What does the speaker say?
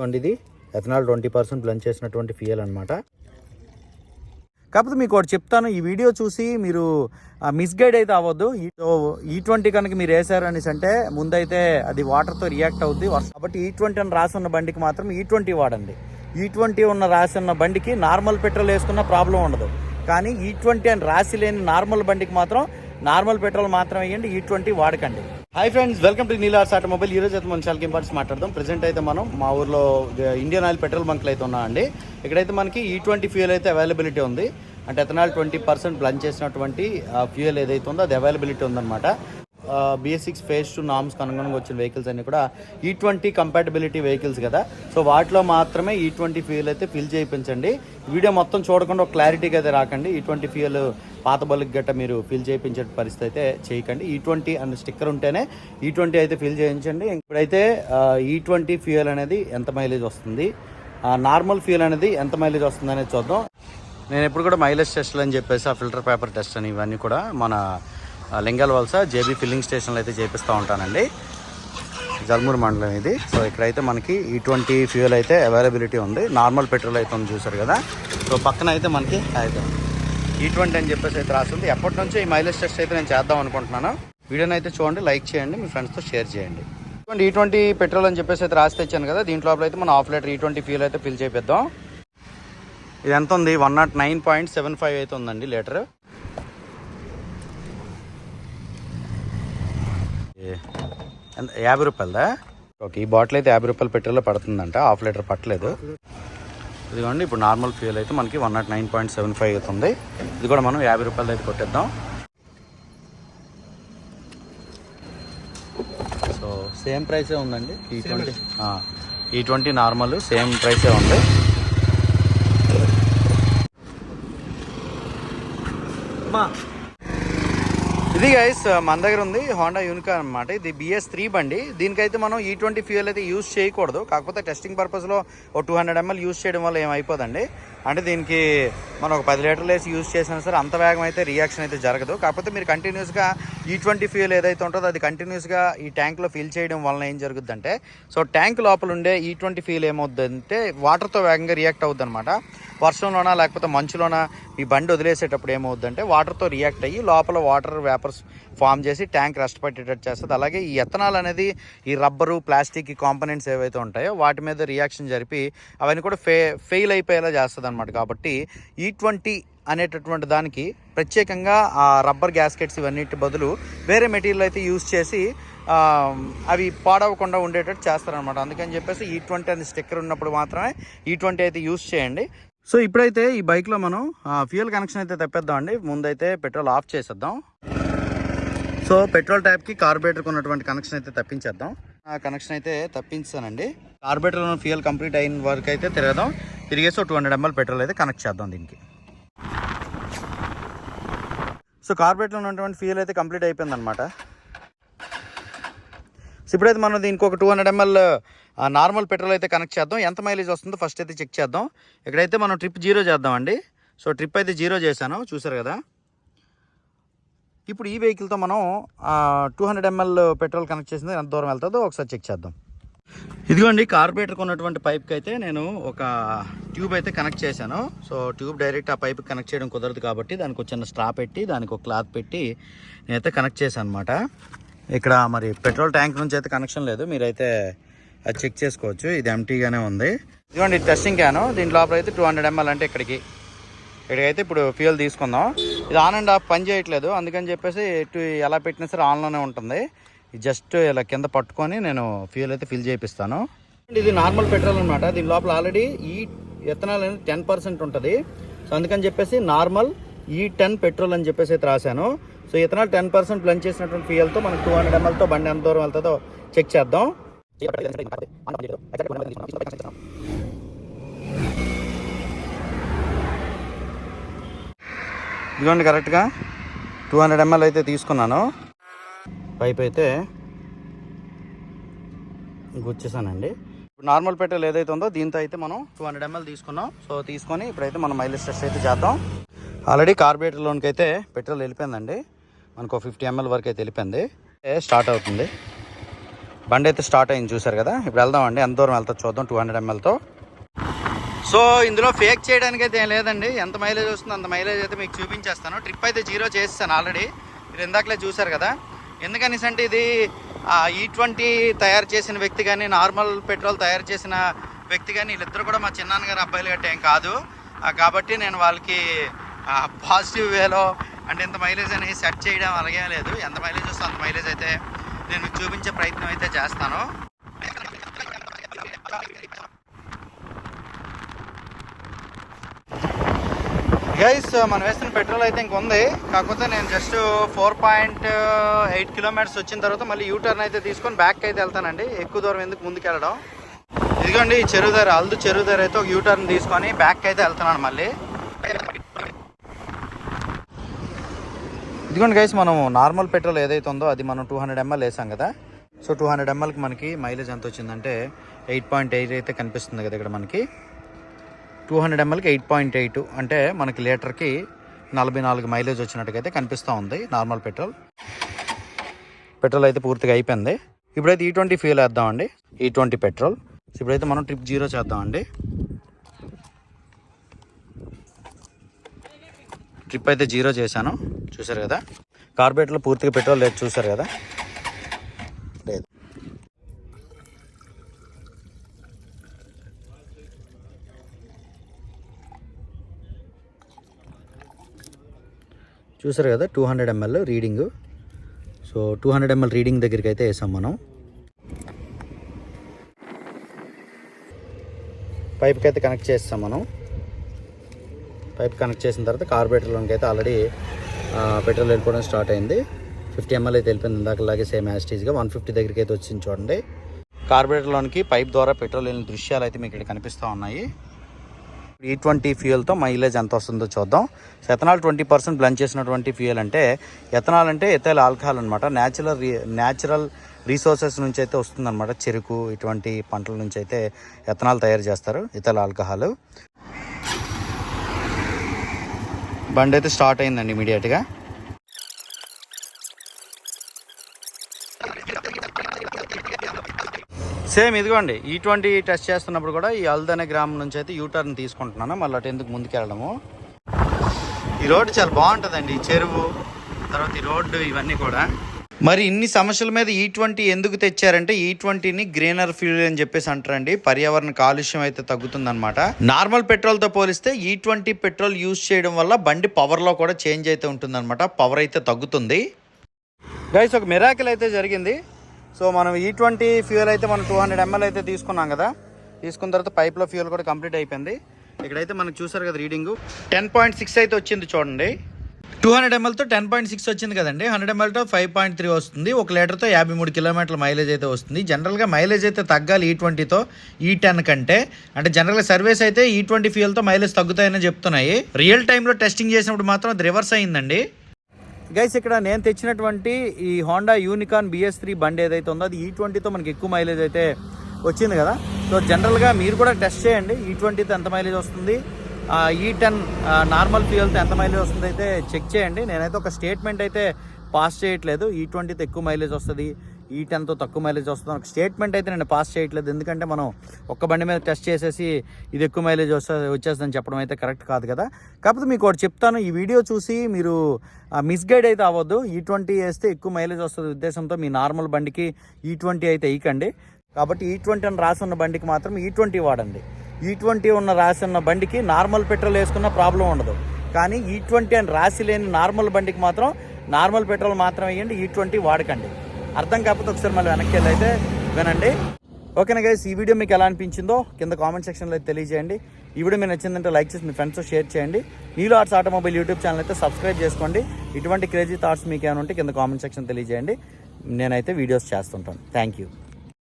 ఇదిగోండి ఇది. Ethanol twenty percent blend చేసినటువంటి ఫియల్ అనమాట కాకపోతే మీకు ఒకటి చెప్తాను ఈ వీడియో చూసి మీరు మిస్గైడ్ అయితే అవ్వద్దు. ఈ ట్వంటీ కనుక మీరు వేసారు అనేసి అంటే ముందైతే అది వాటర్తో రియాక్ట్ అవుద్ది. కాబట్టి ఈ ట్వంటీ అని రాసి ఉన్న బండికి మాత్రం ఈ ట్వంటీ వాడండి. ఈ ట్వంటీ ఉన్న రాసి ఉన్న బండికి నార్మల్ పెట్రోల్ వేసుకున్న ప్రాబ్లం ఉండదు. కానీ ఈ ట్వంటీ అని రాసి లేని నార్మల్ బండికి మాత్రం నార్మల్ పెట్రోల్ మాత్రం వేయండి ఈ ట్వంటీ వాడకండి. హాయ్ ఫ్రెండ్స్ వెల్కమ్ టు నీలార్స్ ఆటోమొబైల్ ఈ రోజు అయితే మనం చాలా ఇంపార్టెన్స్ మాట్లాడదాం. ప్రెసెంట్ అయితే మనం మా ఊర్లో ఇండియన్ ఆయిల్ పెట్రోల్ బంక్లు అయితే ఉన్నాయండి ఇక్కడైతే మనకి ఈ ట్వంటీ ఫ్యూయల్ అయితే అవైలబిలిటీ ఉంది. అంటే ఎథనాల్ ట్వంటీ పర్సెంట్ బ్లంచ్ చేసినటువంటి ఫ్యూయల్ ఏదైతే ఉందో అది అవైలబిలిటీ ఉందన్నమాట. BS six phase two norms అనుగుణంగా వచ్చిన వెహికల్స్ అన్ని కూడా ఈ ట్వంటీ కంపాటబిలిటీ వెహికల్స్ కదా. సో వాటిలో మాత్రమే ఈ ట్వంటీ ఫ్యూయల్ అయితే ఫిల్ చేయించండి. వీడియో మొత్తం చూడకుండా ఒక క్లారిటీగా అయితే రాకండి. ఈ ట్వంటీ ఫ్యూయల్ పాత బల్క్ గట్ట మీరు ఫిల్ చేయించే పరిస్థితి అయితే చేయకండి. ఈ ట్వంటీ అండ్ స్టిక్కర్ ఉంటేనే e ఈ ట్వంటీ అయితే ఫిల్ చేయించండి. ఇప్పుడైతే ఈ ట్వంటీ e ఫ్యూయల్ అనేది ఎంత మైలేజ్ వస్తుంది? నార్మల్ ఫ్యూయల్ అనేది ఎంత మైలేజ్ వస్తుంది అనేది చూద్దాం. నేను ఎప్పుడు కూడా మైలేజ్ టెస్ట్లు అని చెప్పేసి ఆ ఫిల్టర్ పేపర్ టెస్ట్ అని ఇవన్నీ కూడా మన లింగల్ వలస జేబీ ఫిల్లింగ్ స్టేషన్లో అయితే చేపిస్తూ ఉంటానండి. జల్మూర్ మండలం ఇది. సో ఇక్కడైతే మనకి e ఈ ట్వంటీ ఫ్యూయల్ అయితే అవైలబిలిటీ ఉంది. నార్మల్ పెట్రోల్ అయితే ఉంది చూసారు కదా. సో పక్కన అయితే మనకి అయితే ఈ ట్వంటీ అని చెప్పేసి అయితే రాస్తుంది. ఎప్పటి నుంచో ఈ మైలేజ్ టెస్ట్ అయితే నేను చేద్దాం అనుకుంటున్నాను. వీడియోని అయితే చూడండి లైక్ చేయండి మీ ఫ్రెండ్స్తో షేర్ చేయండి. ఈ ట్వంటీ పెట్రోల్ అని చెప్పేసి అయితే రాసి తెచ్చాను కదా దీంట్లో అయితే మనం half litre E twenty fuel అయితే ఫిల్ చేపిద్దాం. ఇది ఎంత ఉంది? One nought nine point seven five అయితే ఉందండి లీటర్ యాభై రూపాయలదా? ఓకే ఈ బాటిల్ అయితే యాభై రూపాయలు పెట్రోల్ పడుతుందంట హాఫ్ లీటర్ పట్టలేదు. ఇదిగోండి ఇప్పుడు నార్మల్ ఫ్యూల్ అయితే మనకి one nought nine point seven five అవుతుంది. ఇది కూడా మనం యాభై రూపాయలు అయితే కొట్టేద్దాం. సో సేమ్ ప్రైసే ఉందండి. ఈ ట్వంటీ ఈ ట్వంటీ నార్మల్ సేమ్ ప్రైసే ఉంది. ఇది గైస్ మన దగ్గర ఉంది హోండా యూనికా అనమాట ఇది బిఎస్ త్రీ బండి. దీనికైతే మనం ఈ ట్వంటీ ఫ్యూయల్ అయితే యూజ్ చేయకూడదు. కాకపోతే టెస్టింగ్ పర్పస్లో ఓ టూ హండ్రెడ్ ఎంఎల్ యూజ్ చేయడం వల్ల ఏమైపోదండి అంటే దీనికి మనం ఒక పది లీటర్లు వేసి యూజ్ చేసినా సరే అంత వేగం అయితే రియాక్షన్ అయితే జరగదు. కాకపోతే మీరు కంటిన్యూస్గా ఈ ట్వంటీ ఫ్యూల్ ఏదైతే ఉంటుందో అది కంటిన్యూస్గా ఈ ట్యాంక్లో ఫిల్ చేయడం వలన ఏం జరుగుద్దంటే సో ట్యాంక్ లోపల ఉండే ఈ ట్వంటీ ఫ్యూల్ ఏమవుద్దంటే వాటర్తో వేగంగా రియాక్ట్ అవుద్ది అనమాట వర్షంలోనా లేకపోతే మంచులోనా ఈ బండి వదిలేసేటప్పుడు ఏమవుద్దంటే వాటర్తో రియాక్ట్ అయ్యి లోపల వాటర్ వేపర్స్ ఫామ్ చేసి ట్యాంక్ రెస్ట్ పట్టేటట్టు చేస్తుంది. అలాగే ఈ ఎథనాల్ అనేది ఈ రబ్బరు ప్లాస్టిక్ ఈ కాంపనెంట్స్ ఏవైతే ఉంటాయో వాటి మీద రియాక్షన్ జరిపి అవన్నీ కూడా ఫే ఫెయిల్ అయిపోయేలా చేస్తుంది అనమాట కాబట్టి ఈ ట్వంటీ అనేటటువంటి దానికి ప్రత్యేకంగా ఆ రబ్బర్ గ్యాస్కెట్స్ ఇవన్నిటి బదులు వేరే మెటీరియల్ అయితే యూజ్ చేసి అవి పాడవకుండా ఉండేటట్టు చేస్తారనమాట అందుకని చెప్పేసి ఈ ట్వంటీ అని స్టిక్కర్ ఉన్నప్పుడు మాత్రమే ఈ ట్వంటీ అయితే యూజ్ చేయండి. సో ఇప్పుడైతే ఈ బైక్లో మనం ఫ్యూయల్ కనెక్షన్ అయితే తెప్పేద్దామండి. ముందైతే పెట్రోల్ ఆఫ్ చేసేద్దాం. సో పెట్రోల్ ట్యాప్కి కార్బోరేటర్కి ఉన్నటువంటి కనెక్షన్ అయితే తప్పించేద్దాం. ఆ కనెక్షన్ అయితే తప్పించానండి. కార్బోరేటర్ ఉన్న ఫ్యూయల్ కంప్లీట్ అయిన వరకు అయితే తిరగదాం. తిరిగేసి ఒక టూ హండ్రెడ్ ఎంఎల్ పెట్రోల్ అయితే కనెక్ట్ చేద్దాం దీనికి. సో కార్బోరేటర్లో ఉన్నటువంటి ఫ్యూయల్ అయితే కంప్లీట్ అయిపోయింది అనమాట సో ఇప్పుడైతే మనం దీనికి ఒక two hundred ML normal petrol అయితే కనెక్ట్ చేద్దాం. ఎంత మైలేజ్ వస్తుందో ఫస్ట్ అయితే చెక్ చేద్దాం. ఇక్కడైతే మనం ట్రిప్ జీరో చేద్దామండి. సో ట్రిప్ అయితే జీరో చేశాను. చూసారు కదా? ఇప్పుడు ఈ వెహికల్తో మనం two hundred ML petrol connect చేసింది. ఎంత దూరం వెళ్తుందో ఒకసారి చెక్ చేద్దాం. ఇదిగోండి కార్పొరేటర్కి ఉన్నటువంటి పైప్కి అయితే నేను ఒక ట్యూబ్ అయితే కనెక్ట్ చేశాను. సో ట్యూబ్ డైరెక్ట్ ఆ పైప్ కనెక్ట్ చేయడం కుదరదు కాబట్టి దానికి ఒక చిన్న స్ట్రా పెట్టి దానికి ఒక క్లాత్ పెట్టి నేనైతే కనెక్ట్ చేశాను అనమాట ఇక్కడ మరి పెట్రోల్ ట్యాంక్ నుంచి అయితే కనెక్షన్ లేదు. మీరైతే అది చెక్ చేసుకోవచ్చు. ఇది ఎంటీగానే ఉంది. ఇదిగోండి టెస్టింగ్ క్యాను దీని లోపల అయితే టూ హండ్రెడ్ ఎంఎల్ అంటే ఇక్కడికి ఇక్కడికైతే ఇప్పుడు ఫ్యూయల్ తీసుకుందాం. ఇది ఆన్ అండ్ ఆఫ్ పని చేయట్లేదు. అందుకని చెప్పేసి ఎటు ఎలా పెట్టినా సరే ఆన్లోనే ఉంటుంది. జస్ట్ ఇలా కింద పట్టుకొని నేను ఫ్యూయల్ అయితే ఫిల్ చేపిస్తాను. ఇది నార్మల్ పెట్రోల్ అనమాట దీని లోపల ఆల్రెడీ ఈ ఎథనాల్ అనేది టెన్ పర్సెంట్ ఉంటుంది. సో అందుకని చెప్పేసి నార్మల్ ఈ టెన్ పెట్రోల్ అని చెప్పేసి అయితే రాశాను. So ethanol ten percent blend చేసినటువంటి ఫ్యూయల్తో మనం టూ హండ్రెడ్ ఎంఎల్తో బండి ఎంత దూరం వెళ్తుందో చెక్ చేద్దాం. ఇదిగోండి కరెక్ట్గా టూ హండ్రెడ్ ఎంఎల్ అయితే తీసుకున్నాను. పైప్ అయితే గుచ్చేసానండి. ఇప్పుడు నార్మల్ పెట్రోల్ ఏదైతే ఉందో దీంతో అయితే మనం టూ హండ్రెడ్ ఎంఎల్ తీసుకున్నాం. సో తీసుకొని ఇప్పుడైతే మనం మైలేజ్ టెస్ట్ అయితే చేద్దాం. ఆల్రెడీ కార్బోరేటర్లోనికి అయితే పెట్రోల్ వెళ్ళిపోయిందండి. మనకు ఫిఫ్టీ ఎంఎల్ వరకు అయితే వెళ్ళిపోయింది. స్టార్ట్ అవుతుంది. బండి అయితే స్టార్ట్ అయింది చూసారు కదా? ఇప్పుడు వెళ్దామండి. ఎంత దూరం వెళ్తా చూద్దాం టూ హండ్రెడ్ ఎంఎల్తో సో ఇందులో ఫేక్ చేయడానికి అయితే ఏం లేదండి. ఎంత మైలేజ్ వస్తుందో అంత మైలేజ్ అయితే మీకు చూపించేస్తాను. ట్రిప్ అయితే జీరో చేస్తాను ఆల్రెడీ మీరు ఇందాకలే చూసారు కదా. ఎందుకనేసి అంటే ఇది ఈ ట్వంటీ e తయారు చేసిన వ్యక్తి కానీ నార్మల్ పెట్రోల్ తయారు చేసిన వ్యక్తి కానీ వీళ్ళిద్దరు కూడా మా చిన్నాన్నగారు అబ్బాయిలు గట్ట కాదు. కాబట్టి నేను వాళ్ళకి పాజిటివ్ వేలో అంటే ఇంత మైలేజ్ అనేది సెట్ చేయడం అలాగే లేదు. ఎంత మైలేజ్ వస్తుందో అంత మైలేజ్ అయితే నేను చూపించే ప్రయత్నం అయితే చేస్తాను. గైస్ మనం వేస్తున్న పెట్రోల్ అయితే ఇంక ఉంది కాకపోతే నేను just four point eight kilometres వచ్చిన తర్వాత మళ్ళీ యూటర్న్ అయితే తీసుకొని బ్యాక్ అయితే వెళ్తానండి. ఎక్కువ దూరం ఎందుకు ముందుకు వెళ్ళడం ఇదిగోండి ఈ చెరువు దగ్గర అల్దు చెరువు దగ్గర అయితే ఒక యూటర్న్ తీసుకొని బ్యాక్ అయితే వెళ్తున్నాను మళ్ళీ. ఇదిగోండి గైస్ మనం నార్మల్ పెట్రోల్ ఏదైతే ఉందో అది మనం టూ హండ్రెడ్ ఎంఎల్ వేసాం కదా. సో టూ హండ్రెడ్ ఎంఎల్కి మనకి మైలేజ్ ఎంత వచ్చిందంటే ఎయిట్ పాయింట్ ఎయిట్ అయితే కనిపిస్తుంది కదా ఇక్కడ మనకి. టూ హండ్రెడ్ ఎంఎల్కి ఎయిట్ పాయింట్ ఎయిట్ అంటే మనకి లీటర్కి నలభై నాలుగు మైలేజ్ వచ్చినట్టుగా అయితే కనిపిస్తూ ఉంది నార్మల్ పెట్రోల్. పెట్రోల్ అయితే పూర్తిగా అయిపోయింది. ఇప్పుడైతే ఈ ట్వంటీ ఫ్యూల్ వేద్దామండి. E E twenty petrol. ఇప్పుడైతే మనం ట్రిప్ జీరో చేద్దామండి. ట్రిప్ అయితే జీరో చేశాను చూసారు కదా? కార్బేట్లో పూర్తిగా పెట్రోల్ లేదు చూసారు కదా? చూసారు కదా two hundred ML reading so two hundred ML reading దగ్గరికి అయితే వేసాం మనం. పైప్కి అయితే కనెక్ట్ చేస్తాం మనం. పైప్ కనెక్ట్ చేసిన తర్వాత కార్బోరేటర్లోకి అయితే ఆల్రెడీ పెట్రోల్ వెళ్ళిపోవడం స్టార్ట్ అయింది. ఫిఫ్టీ ఎంఎల్ అయితే వెళ్ళిపోయింది. ఇందాకలాగే సేమ్ యాస్టీజ్గా వన్ ఫిఫ్టీ దగ్గరికి అయితే వచ్చింది చూడండి. కార్బోరేటర్లోనికి పైప్ ద్వారా పెట్రోల్ వెళ్ళిన దృశ్యాలు అయితే మీకు ఇక్కడ కనిపిస్తూ ఉన్నాయి. ఈ ట్వంటీ ఫ్యూయల్తో మైలేజ్ ఎంత వస్తుందో చూద్దాం. ఎథనాల్ ట్వంటీ పర్సెంట్ బ్లెండ్ చేసినటువంటి ఫ్యూయల్ అంటే ఎథనాల్ అంటే ఎథైల్ ఆల్కహాల్ అనమాట న్యాచురల్ న్యాచురల్ రీసోర్సెస్ నుంచి అయితే వస్తుందన్నమాట. చెరుకు ఇటువంటి పంటల నుంచి అయితే ఎథనాల్ తయారు చేస్తారు ఇథైల్ ఆల్కహాల్. బండి అయితే స్టార్ట్ అయిందండి ఇమీడియట్గా సేమ్ ఇదిగోండి ఈ ట్వంటీ టెస్ట్ చేస్తున్నప్పుడు కూడా ఈ అల్దనే గ్రామం నుంచి అయితే యూటర్న్ తీసుకుంటున్నాను. మళ్ళీ అటు ఎందుకు ముందుకెళ్ళడము? ఈ రోడ్డు చాలా బాగుంటుందండి ఈ చెరువు తర్వాత ఈ రోడ్డు ఇవన్నీ కూడా. మరి ఇన్ని సమస్యల మీద ఈ ట్వంటీ ఎందుకు తెచ్చారంటే ఈ ట్వంటీని గ్రీనర్ ఫ్యూల్ అని చెప్పేసి అంటారండి. పర్యావరణ కాలుష్యం అయితే తగ్గుతుందన్నమాట. నార్మల్ పెట్రోల్తో పోలిస్తే ఈ ట్వంటీ పెట్రోల్ యూజ్ చేయడం వల్ల బండి పవర్లో కూడా చేంజ్ అయితే ఉంటుందన్నమాట. పవర్ అయితే తగ్గుతుంది. గైస్ ఒక మిరాకిల్ అయితే జరిగింది. సో మనం ఈ ట్వంటీ ఫ్యూయల్ అయితే మనం టూ హండ్రెడ్ ఎంఎల్ అయితే తీసుకున్నాం కదా. తీసుకున్న తర్వాత పైప్లో ఫ్యూయల్ కూడా కంప్లీట్ అయిపోయింది. ఇక్కడైతే మనకు చూసారు కదా రీడింగ్. టెన్ పాయింట్ సిక్స్ అయితే వచ్చింది చూడండి. టూ హండ్రెడ్ ఎంఎల్తో టెన్ పాయింట్ సిక్స్ వచ్చింది కదండి. హండ్రెడ్ ఎంఎల్తో ఫైవ్ పాయింట్ త్రీ వస్తుంది. ఒక లీటర్తో యాభై మూడు కిలోమీటర్ల మైలేజ్ అయితే వస్తుంది. జనరల్గా మైలేజ్ అయితే తగ్గాలి ఈ ట్వంటీతో ఈ టెన్ కంటే. అంటే జనరల్గా సర్వీస్ అయితే ఈ ట్వంటీ ఫ్యూయల్తో మైలేజ్ తగ్గుతాయని చెప్తున్నాయి. రియల్ టైంలో టెస్టింగ్ చేసినప్పుడు మాత్రం అది రివర్స్ అయిందండి. గైస్ ఇక్కడ నేను తెచ్చినటువంటి ఈ హోండా యూనికాన్ బిఎస్ త్రీ బండి ఏదైతే ఉందో అది e ఈ ట్వంటీతో మనకి ఎక్కువ మైలేజ్ అయితే వచ్చింది కదా. సో జనరల్గా మీరు కూడా టెస్ట్ చేయండి. E ఈ ట్వంటీతో ఎంత మైలేజ్ వస్తుంది? ఈ టెన్ నార్మల్ ఫ్యూయల్తో ఎంత మైలేజ్ వస్తుంది అయితే చెక్ చేయండి. నేనైతే ఒక స్టేట్మెంట్ అయితే పాస్ చేయట్లేదు. E ఈ ట్వంటీతో ఎక్కువ మైలేజ్ వస్తుంది. ఈ టెన్తో తక్కువ మైలేజ్ వస్తుంది. ఒక స్టేట్మెంట్ అయితే నేను పాస్ చేయట్లేదు. ఎందుకంటే మనం ఒక్క బండి మీద టెస్ట్ చేసేసి ఇది ఎక్కువ మైలేజ్ వస్తే వచ్చేస్తుందని చెప్పడం అయితే కరెక్ట్ కాదు కదా. కాకపోతే మీకు ఒకటి చెప్తాను. ఈ వీడియో చూసి మీరు మిస్గైడ్ అయితే అవ్వద్దు. E ఈ ట్వంటీ వేస్తే ఎక్కువ మైలేజ్ వస్తుంది ఉద్దేశంతో మీ నార్మల్ బండికి e ఈ ట్వంటీ అయితే వేయకండి. కాబట్టి e ఈ ట్వంటీ అని రాసి ఉన్న బండికి మాత్రం ఈ ట్వంటీ వాడండి. ఈ ట్వంటీ ఉన్న రాసి ఉన్న బండికి నార్మల్ పెట్రోల్ వేసుకున్న ప్రాబ్లం ఉండదు. కానీ ఈ ట్వంటీ అని రాసి లేని నార్మల్ బండికి మాత్రం నార్మల్ పెట్రోల్ మాత్రం వేయండి. ఈ ట్వంటీ వాడకండి. అర్థం కాకపోతే ఒకసారి మళ్ళీ వెనక్కి వెళ్ళి అయితే వినండి. ఓకేనా గైస్ ఈ వీడియో మీకు ఎలా అనిపించిందో కింద కామెంట్ సెక్షన్లో అయితే తెలియజేయండి. ఈ వీడియో మీకు నచ్చిందంటే లైక్ చేసి మీ ఫ్రెండ్స్తో షేర్ చేయండి. నీలో ఆర్ట్స్ ఆటోమొబైల్ యూట్యూబ్ ఛానల్ అయితే సబ్స్క్రైబ్ చేసుకోండి. ఇటువంటి క్రేజీ థాట్స్ మీకు ఏమైనా ఉంటే కింద కామెంట్ సెక్షన్ తెలియజేయండి. నేనైతే వీడియోస్ చేస్తుంటాను. Thank you